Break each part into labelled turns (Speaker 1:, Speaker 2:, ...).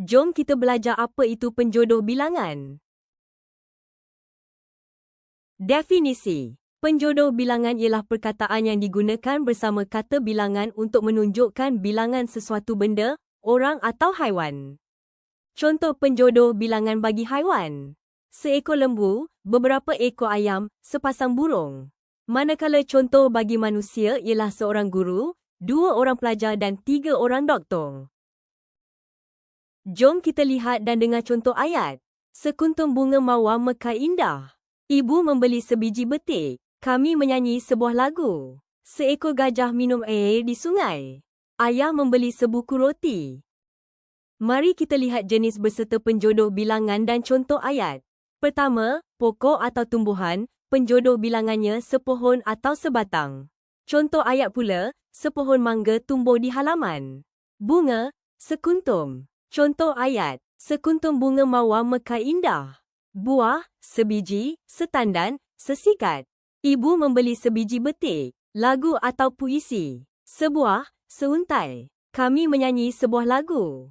Speaker 1: Jom kita belajar apa itu penjodoh bilangan. Definisi Penjodoh bilangan ialah perkataan yang digunakan bersama kata bilangan untuk menunjukkan bilangan sesuatu benda, orang atau haiwan. Contoh penjodoh bilangan bagi haiwan. Seekor lembu, beberapa ekor ayam, sepasang burung. Manakala contoh bagi manusia ialah seorang guru, dua orang pelajar dan tiga orang doktor. Jom kita lihat dan dengar contoh ayat. Sekuntum bunga mawar mekar indah. Ibu membeli sebiji betik. Kami menyanyi sebuah lagu. Seekor gajah minum air di sungai. Ayah membeli sebuku roti. Mari kita lihat jenis berserta penjodoh bilangan dan contoh ayat. Pertama, pokok atau tumbuhan, penjodoh bilangannya sepohon atau sebatang. Contoh ayat pula, sepohon mangga tumbuh di halaman. Bunga, sekuntum. Contoh ayat, sekuntum bunga mawar mekar indah. Buah, sebiji, setandan, sesikat. Ibu membeli sebiji betik. Lagu atau puisi. Sebuah, seuntai. Kami menyanyi sebuah lagu.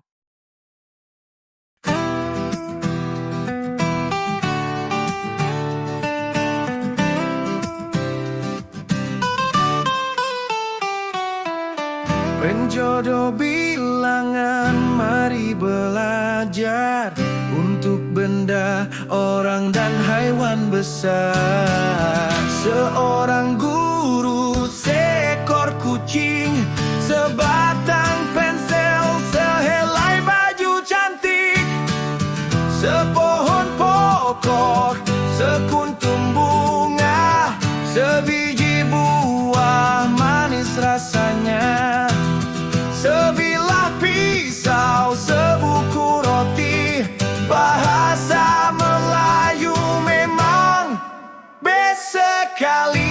Speaker 2: Penjodoh bilangan mari belajar Untuk benda, orang dan haiwan besar. Seorang guru, seekor kucing Sebatang pensel, sehelai baju cantik Sepohon pokok, sekuntum bunga sekali.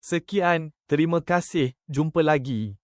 Speaker 3: Sekian, terima kasih, jumpa lagi.